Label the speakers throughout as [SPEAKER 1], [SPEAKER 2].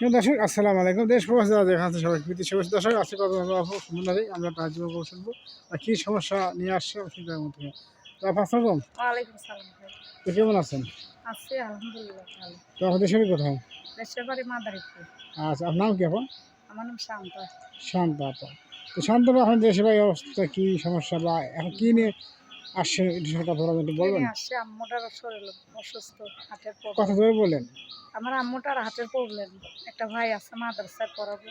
[SPEAKER 1] দর্শক আসসালামু আলাইকুম। দেশ প্রবাসী যারা যেখানে আছে সবাই প্রীতি শুভেচ্ছা দর্শক আজকে সুন্দরী আমরা তার জীবন শুনব। আর কী সমস্যা নিয়ে আসছে অসুবিধার মধ্যে আসসালাম তো কেমন আছেন? তো আমাদের কোথায় আচ্ছা আপনার নাম কি
[SPEAKER 2] আমার নাম শান্ত।
[SPEAKER 1] শান্ত আপা। তো শান্ত এখন দেশে ভাই অবস্থা কী সমস্যা বা এখন কী নিয়ে আসছে সেটা কথা বলবেন বলবেন?
[SPEAKER 2] আসছে আম্মুটার শরীর অসুস্থ হাটের প্রবলেম
[SPEAKER 1] কথা ধরে বলেন।
[SPEAKER 2] আমার আম্মুটার হাটের প্রবলেম একটা ভাই আছে মাদ্রাসায় পড়াবো।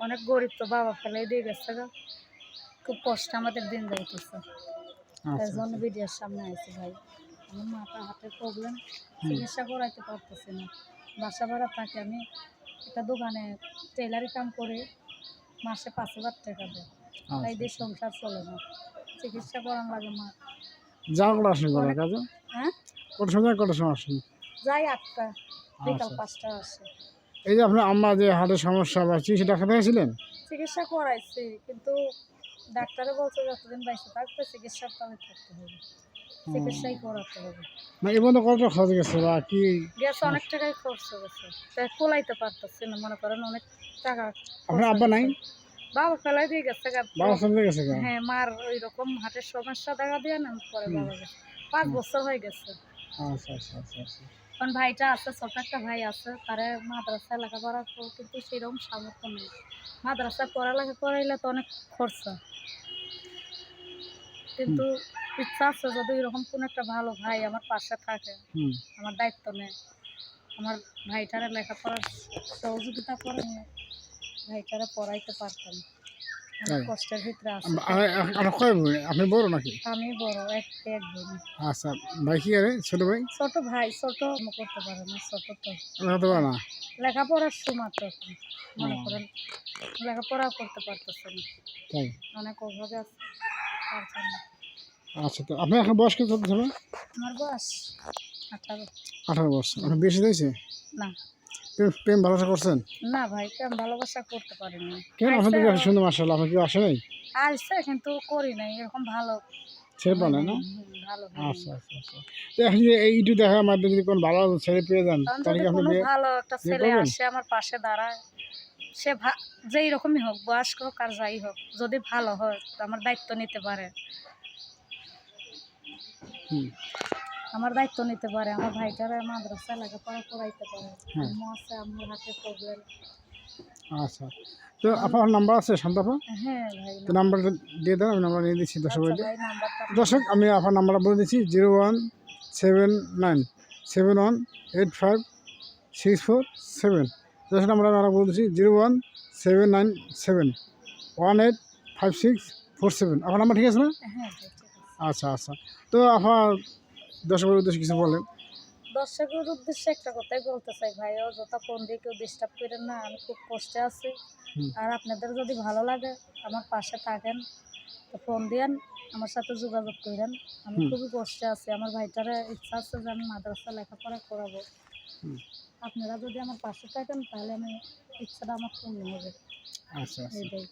[SPEAKER 2] অনেক গরিব তো বাবা ফেলাই দিয়ে গেছে গা। খুব কষ্ট আমাদের দিন যাইতেছে। তাই
[SPEAKER 1] আচ্ছা।
[SPEAKER 2] জন্য ভিডিওর সামনে আইছি ভাই। আমার মাথা হাতের প্রবলেম চিকিৎসা করাইতে পারতেছি না। বাসা ভাড়া থাকে আমি একটা দোকানে টেলারি কাম করে মাসে পাঁচ হাজার টাকা দেয়। তাই দিয়ে
[SPEAKER 1] আচ্ছা।
[SPEAKER 2] সংসার চলে না। চিকিৎসা করার লাগে মা।
[SPEAKER 1] যা করে আসেন কাজে?
[SPEAKER 2] হ্যাঁ?
[SPEAKER 1] কটার সময় কটার সময় আসেন?
[SPEAKER 2] যাই আটটা বিকাল
[SPEAKER 1] আচ্ছা।
[SPEAKER 2] পাঁচটা আসে।
[SPEAKER 1] এই যে আপনার আম্মা যে হার্টের সমস্যা বা চিকিৎসা ডাক্তার দেখাইছিলেন
[SPEAKER 2] চিকিৎসা করাইছি কিন্তু ডাক্তারে বলছে যতদিন বাইসে থাকবে চিকিৎসা তবে থাকতে হবে। চিকিৎসাই করাতে হবে।
[SPEAKER 1] মানে এই পর্যন্ত কতটা খরচ গেছে বা কি
[SPEAKER 2] গ্যাস অনেক টাকাই খরচ গেছে তাই কোলাইতে পারতেছি না মনে করেন অনেক টাকা
[SPEAKER 1] আপনার আব্বা নাই?
[SPEAKER 2] গেছে। বাবা ফেলাই দিয়ে গেছে
[SPEAKER 1] বাবা চলে গেছে
[SPEAKER 2] হ্যাঁ মার ওই রকম হাটের সমস্যা দেখা দিয়ে না পরে বাবা পাঁচ বছর হয়ে গেছে।
[SPEAKER 1] আচ্ছা আচ্ছা আচ্ছা আচ্ছা।
[SPEAKER 2] কারণ ভাইটা আছে ছোট একটা ভাই আছে তারে মাদ্রাসায় লেখাপড়া কিন্তু সেরকম সামর্থ্য নেই। মাদ্রাসায় পড়ালেখা করাইলে তো অনেক খরচা। কিন্তু ইচ্ছা আছে যদি এরকম কোন একটা ভালো ভাই আমার পাশে থাকে আমার দায়িত্ব নেয়। আমার ভাইটারে লেখাপড়ার সহযোগিতা করে ভাইটারে পড়াইতে পারতাম। অনেক কষ্টের ভিতরে আছে।
[SPEAKER 1] কয় বোন? আপনি বড় নাকি?
[SPEAKER 2] আমি বড় এক এক বোন।
[SPEAKER 1] আচ্ছা ভাই কি করে? ছোট ভাই?
[SPEAKER 2] ছোট ভাই ছোট করতে পারে না ছোট তো।
[SPEAKER 1] আমি হতে পারে না?
[SPEAKER 2] লেখাপড়ার সময় তো এখন মনে করেন। করতে পারতেছে না।
[SPEAKER 1] তাই?
[SPEAKER 2] অনেক অভাবে আছে জন্য।
[SPEAKER 1] আচ্ছা তো আপনার এখন বয়স কত হবে?
[SPEAKER 2] আমার বয়স আঠারো।
[SPEAKER 1] আঠারো বছর। বেশি দিয়েছে
[SPEAKER 2] না।
[SPEAKER 1] প্রেম প্রেম ভালোবাসা করছেন?
[SPEAKER 2] না ভাই কেমন ভালোবাসা করতে পারিনি।
[SPEAKER 1] কেন? আপনার কি আসে নাই?
[SPEAKER 2] আসছে কিন্তু করি নাই এরকম ভালো।
[SPEAKER 1] ছেড়ে পালে না। আচ্ছা আচ্ছা আচ্ছা। তো এখন যে এই দেখার মাধ্যমে যদি কোনো ভালো ছেলে পেয়ে যান তাহলে আপনি
[SPEAKER 2] ভালো একটা ছেলে আসে আমার পাশে দাঁড়ায় সে যেই রকমই হোক বয়স্ক হোক আর যাই হোক যদি ভালো হয় আমার দায়িত্ব নিতে পারে।
[SPEAKER 1] হুম।
[SPEAKER 2] আমার দায়িত্ব নিতে পারে আমার ভাইটারে মাদ্রাসায় লেখাপড়া করাইতে পারে।
[SPEAKER 1] হ্যাঁ।
[SPEAKER 2] আম্মু আছে আম্মুর হাতে প্রবলেম
[SPEAKER 1] আচ্ছা। তো আপনার নাম্বার আছে শান্তাপা?
[SPEAKER 2] হ্যাঁ ভাই
[SPEAKER 1] তো নাম্বারটা দিয়ে দেন আমি নাম্বার নিয়ে দিচ্ছি দর্শক
[SPEAKER 2] আচ্ছা
[SPEAKER 1] দর্শক আমি আপনার নাম্বারটা বলে দিচ্ছি zero one seven nine seven one eight five six four seven দর্শক নাম্বারটা আমরা বলে দিচ্ছি zero one seven nine seven one eight five six four seven আপনার নাম্বার ঠিক আছে না?
[SPEAKER 2] হ্যাঁ
[SPEAKER 1] আচ্ছা আচ্ছা। তো আপনার দর্শকের উদ্দেশ্যে কিছু বলেন।
[SPEAKER 2] দর্শকের উদ্দেশ্যে একটা কথাই বলতে চাই ভাই ও যত ফোন দিয়ে কেউ ডিস্টার্ব করেন না আমি খুব কষ্টে আছি। আর আপনাদের যদি ভালো লাগে আমার পাশে থাকেন তো ফোন দিয়েন আমার সাথে যোগাযোগ করেন। আমি খুবই কষ্টে আছি আমার ভাইটারে ইচ্ছা আছে যে আমি মাদ্রাসা লেখাপড়া করাবো। আপনারা যদি আমার পাশে থাকেন তাহলে আমি ইচ্ছাটা আমার পূর্ণ হবে।
[SPEAKER 1] আচ্ছা আচ্ছা।
[SPEAKER 2] এইটাই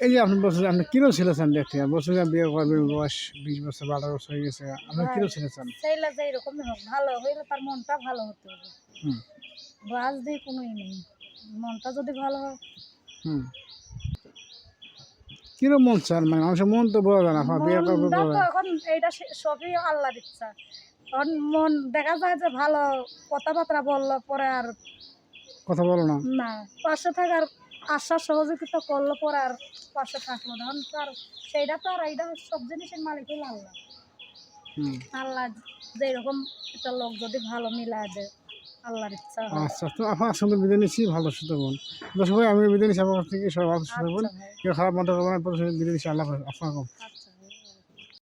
[SPEAKER 1] এই যে আপনি বলছেন আপনি কিরো ছেলেছেন দেখতে? বলছেন যে বিয়ে করবেন বয়স বিশ বছর বারো বছর হয়ে গেছে। আপনি কিরো ছেলেছেন
[SPEAKER 2] সেইলা যে এরকমই হোক ভালো হইলে তার মনটা ভালো হতে হবে। বাজ দিয়ে কোনোই নেই। মনটা যদি ভালো হয়।
[SPEAKER 1] হুম। কিরম মন চান? মানে মানুষের মন তো বোঝা না বিয়ে করবে
[SPEAKER 2] এখন এইটা সবই আল্লাহর ইচ্ছা। এখন মন দেখা যায় যে ভালো কথাবার্তা বলল পরে আর
[SPEAKER 1] কথা বলো না।
[SPEAKER 2] না পাশে থাকার আশা সহযোগিতা করল পর আর পাশে থাকল ধরুন এখন তার সেইটা তো আর এইটা সব জিনিসের মালিক হলো আল্লাহ। আল্লাহ যেরকম একটা লোক যদি ভালো মিলা দেয় আল্লাহর ইচ্ছা
[SPEAKER 1] আচ্ছা তো আপনার সঙ্গে বিদায় নিচ্ছি। ভালো সুস্থ বোন দর্শক ভাই আমি বিদায় নিচ্ছি। আমার থেকে সবাই ভালো সুস্থ
[SPEAKER 2] আচ্ছা
[SPEAKER 1] কেউ খারাপ মতো করবেন বিদায় নিচ্ছি। আল্লাহ
[SPEAKER 2] আচ্ছা।